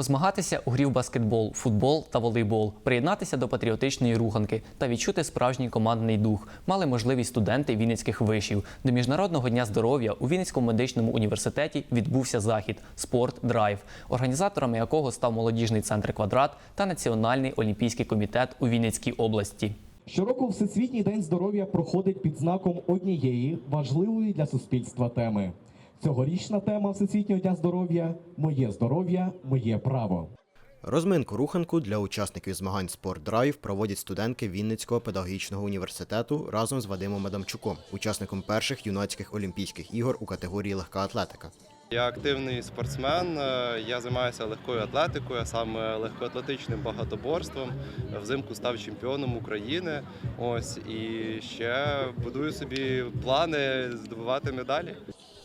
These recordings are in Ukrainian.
Позмагатися у грі в баскетбол, футбол та волейбол, приєднатися до патріотичної руханки та відчути справжній командний дух мали можливість студенти Вінницьких вишів. До Міжнародного дня здоров'я у Вінницькому медичному університеті відбувся захід Спорт Драйв, організаторами якого став молодіжний центр Квадрат та Національний олімпійський комітет у Вінницькій області. Щороку Всесвітній день здоров'я проходить під знаком однієї важливої для суспільства теми. Цьогорічна тема Всесвітнього дня здоров'я Моє здоров'я, моє право. Розминку руханку для учасників змагань «Спортдрайв» проводять студентки Вінницького педагогічного університету разом з Вадимом Адамчуком, учасником перших юнацьких олімпійських ігор у категорії легка атлетика. Я активний спортсмен, е, я займаюся легкою атлетикою, а саме легкоатлетичним багатоборством. Взимку став чемпіоном України. Ось і ще будую собі плани здобувати медалі.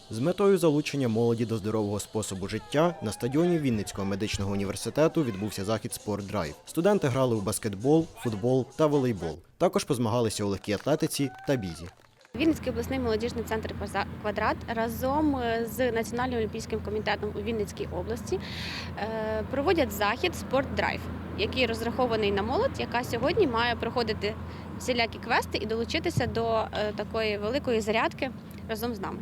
З метою залучення молоді до здорового способу життя на стадіоні Вінницького медичного університету відбувся захід «Спортдрайв». Студенти грали у баскетбол, футбол та волейбол. Також позмагалися у легкій атлетиці та бізі. Вінницький обласний молодіжний центр квадрат разом е, з Національним олімпійським комітетом у Вінницькій області е, проводять захід Спортдрайв, який розрахований на молодь, яка сьогодні має проходити всілякі квести і долучитися до е, такої великої зарядки разом з нами.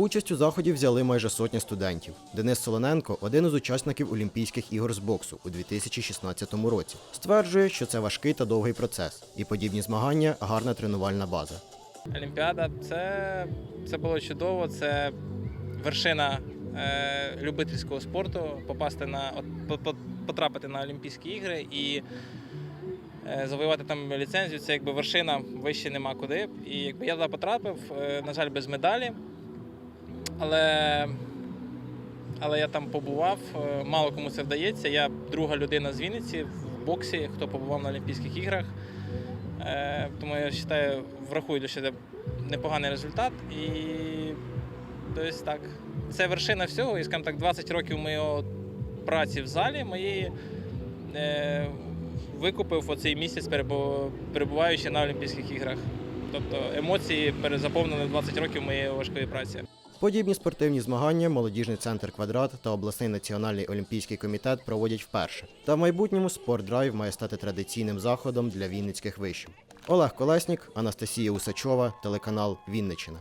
Участь у заході взяли майже сотня студентів. Денис Солоненко один із учасників Олімпійських ігор з боксу у 2016 році. Стверджує, що це важкий та довгий процес, і подібні змагання гарна тренувальна база. Олімпіада це, це було чудово, це вершина е, любительського спорту, попасти на от, по- по- потрапити на Олімпійські ігри і е, завоювати там ліцензію. Це якби вершина вище нема куди. І якби я туди потрапив, е, на жаль, без медалі. Але, але я там побував. е, Мало кому це вдається. Я друга людина з Вінниці в боксі, хто побував на Олімпійських іграх. Е, Тому я вважаю, врахую для себе непоганий результат. І тобто, так, це вершина всього. І, скажімо так, 20 років моєї праці в залі моєї е, викупив оцей місяць, перебуваючи на Олімпійських іграх. Тобто емоції перезаповнили 20 років моєї важкої праці. Подібні спортивні змагання молодіжний центр Квадрат та обласний національний олімпійський комітет проводять вперше. Та в майбутньому спортдрайв має стати традиційним заходом для вінницьких вишів. Олег Колеснік, Анастасія Усачова, телеканал Вінниччина.